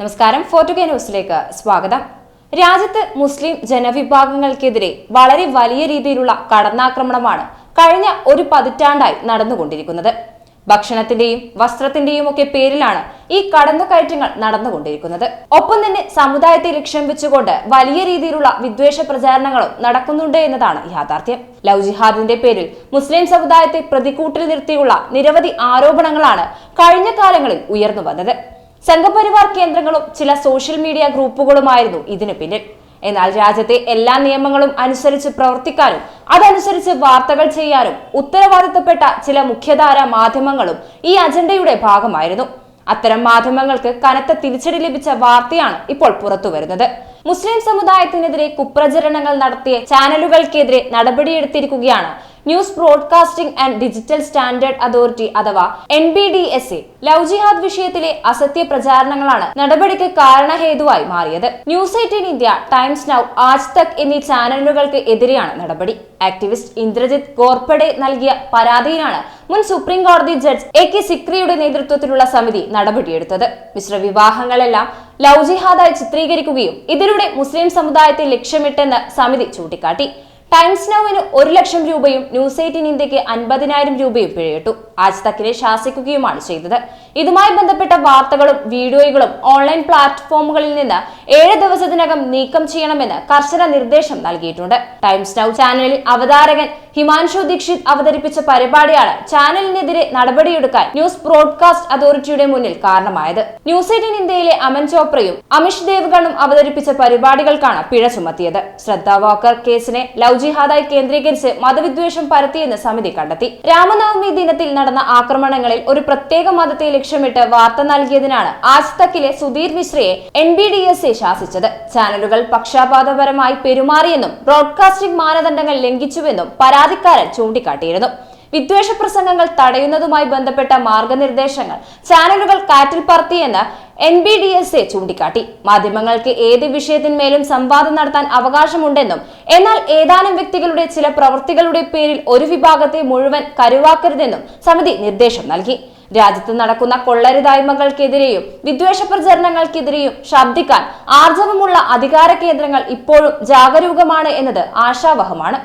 നമസ്കാരം. ഫോർട്ടുഗേ ന്യൂസിലേക്ക് സ്വാഗതം. രാജ്യത്ത് മുസ്ലിം ജനവിഭാഗങ്ങൾക്കെതിരെ വളരെ വലിയ രീതിയിലുള്ള കടന്നാക്രമണമാണ് കഴിഞ്ഞ ഒരു പതിറ്റാണ്ടായി നടന്നുകൊണ്ടിരിക്കുന്നത്. ഭക്ഷണത്തിന്റെയും വസ്ത്രത്തിന്റെയും ഒക്കെ പേരിലാണ് ഈ കടന്നുകയറ്റങ്ങൾ നടന്നുകൊണ്ടിരിക്കുന്നത്. ഒപ്പം തന്നെ സമുദായത്തെ ലക്ഷ്യം വെച്ചുകൊണ്ട് വലിയ രീതിയിലുള്ള വിദ്വേഷ പ്രചാരണങ്ങളും നടക്കുന്നുണ്ട് എന്നതാണ് യാഥാർത്ഥ്യം. ലവ് ജിഹാദിന്റെ പേരിൽ മുസ്ലിം സമുദായത്തെ പ്രതിക്കൂട്ടിൽ നിർത്തിയുള്ള നിരവധി ആരോപണങ്ങളാണ് കഴിഞ്ഞ കാലങ്ങളിൽ ഉയർന്നു വന്നത്. സംഘപരിവാർ കേന്ദ്രങ്ങളും ചില സോഷ്യൽ മീഡിയ ഗ്രൂപ്പുകളുമായിരുന്നു ഇതിനു പിന്നിൽ. എന്നാൽ രാജ്യത്തെ എല്ലാ നിയമങ്ങളും അനുസരിച്ച് പ്രവർത്തിക്കാനും അതനുസരിച്ച് വാർത്തകൾ ചെയ്യാനും ഉത്തരവാദിത്തപ്പെട്ട ചില മുഖ്യധാര മാധ്യമങ്ങളും ഈ അജണ്ടയുടെ ഭാഗമായിരുന്നു. അത്തരം മാധ്യമങ്ങൾക്ക് കനത്ത തിരിച്ചടി ലഭിച്ച വാർത്തയാണ് ഇപ്പോൾ പുറത്തുവരുന്നത്. മുസ്ലിം സമുദായത്തിനെതിരെ കുപ്രചരണങ്ങൾ നടത്തിയ ചാനലുകൾക്കെതിരെ നടപടിയെടുത്തിരിക്കുകയാണ് news broadcasting and digital standard authority അഥവാ N B D S A love ജിഹാദ് വിഷയത്തിലെ അസത്യ പ്രചാരണങ്ങളാണ് നടപടിക്ക് കാരണഹേതുവായി മാറിയത്. News eighteen India Times Now Aaj Tak എന്നീ ചാനലുകൾക്ക് എതിരെയാണ് നടപടി. ആക്ടിവിസ്റ്റ് ഇന്ദ്രജിത് ഗോർപ്പടെ നൽകിയ പരാതിയിലാണ് മുൻ സുപ്രീം കോടതി ജഡ്ജ് എ കെ സിക്രിയുടെ നേതൃത്വത്തിലുള്ള സമിതി നടപടിയെടുത്തത്. മിശ്ര വിവാഹങ്ങളെല്ലാം ലവ് ജിഹാദായി ചിത്രീകരിക്കുകയും ഇതിലൂടെ മുസ്ലിം സമുദായത്തെ ലക്ഷ്യമിട്ടെന്ന് സമിതി ചൂണ്ടിക്കാട്ടി. ടൈംസ് നൗവിന് ഒരു ലക്ഷം രൂപയും ന്യൂസ് എയ്റ്റീൻ ഇന്ത്യയ്ക്ക് അൻപതിനായിരം രൂപയും പിഴയിട്ടു. ആജ് തക്കിനെ ശാസിക്കുകയുമാണ് ചെയ്തത്. ഇതുമായി ബന്ധപ്പെട്ട വാർത്തകളും വീഡിയോകളും ഓൺലൈൻ പ്ലാറ്റ്ഫോമുകളിൽ നിന്ന് ഏഴ് ദിവസത്തിനകം നീക്കം ചെയ്യണമെന്ന് കർശന നിർദ്ദേശം നൽകിയിട്ടുണ്ട്. ടൈംസ് നൗ ചാനലിൽ അവതാരകൻ ഹിമാൻഷു ദീക്ഷിത് അവതരിപ്പിച്ച പരിപാടിയാണ് ചാനലിനെതിരെ നടപടിയെടുക്കാൻ ന്യൂസ് ബ്രോഡ്കാസ്റ്റ് അതോറിറ്റിയുടെ മുന്നിൽ കാരണമായത്. ന്യൂസ് എയ്റ്റീൻ ഇന്ത്യയിലെ അമൻ ചോപ്രയും അമിഷ് ദേവ്ഗണും അവതരിപ്പിച്ച പരിപാടികൾക്കാണ് പിഴ ചുമത്തിയത്. ശ്രദ്ധ വാക്കർ കേസിനെ ലവ് ജിഹാദായി കേന്ദ്രീകരിച്ച് മതവിദ്വേഷം പരത്തിയെന്ന് സമിതി കണ്ടെത്തി. രാമനവമി ദിനത്തിൽ നടന്ന ആക്രമണങ്ങളിൽ ഒരു പ്രത്യേക മതത്തെ ലക്ഷ്യമിട്ട് വാർത്ത നൽകിയതിനാണ് ആജ് തക്കിലെ Sudhir മിശ്രയെ N B D S A ശാസിച്ചത്. ചാനലുകൾ പക്ഷാപാതപരമായി പെരുമാറിയെന്നും ബ്രോഡ്കാസ്റ്റിംഗ് മാനദണ്ഡങ്ങൾ ലംഘിച്ചുവെന്നും പരാതിക്കാരൻ ചൂണ്ടിക്കാട്ടിയിരുന്നു. വിദ്വേഷ പ്രസംഗങ്ങൾ തടയുന്നതുമായി ബന്ധപ്പെട്ട മാർഗനിർദ്ദേശങ്ങൾ ചാനലുകൾ കാറ്റിൽ പറത്തിയെന്ന് N B D S A ചൂണ്ടിക്കാട്ടി. മാധ്യമങ്ങൾക്ക് ഏത് വിഷയത്തിന്മേലും സംവാദം നടത്താൻ അവകാശമുണ്ടെന്നും എന്നാൽ ഏതാനും വ്യക്തികളുടെ ചില പ്രവൃത്തികളുടെ പേരിൽ ഒരു വിഭാഗത്തെ മുഴുവൻ കരുവാക്കരുതെന്നും സമിതി നിർദ്ദേശം നൽകി. രാജ്യത്ത് നടക്കുന്ന കൊള്ളരുതായ്മകൾക്കെതിരെയും വിദ്വേഷ പ്രചരണങ്ങൾക്കെതിരെയും ശബ്ദിക്കാൻ ആർജവമുള്ള അധികാര കേന്ദ്രങ്ങൾ ഇപ്പോഴും ജാഗരൂകമാണ് എന്നത് ആശാവഹമാണ്.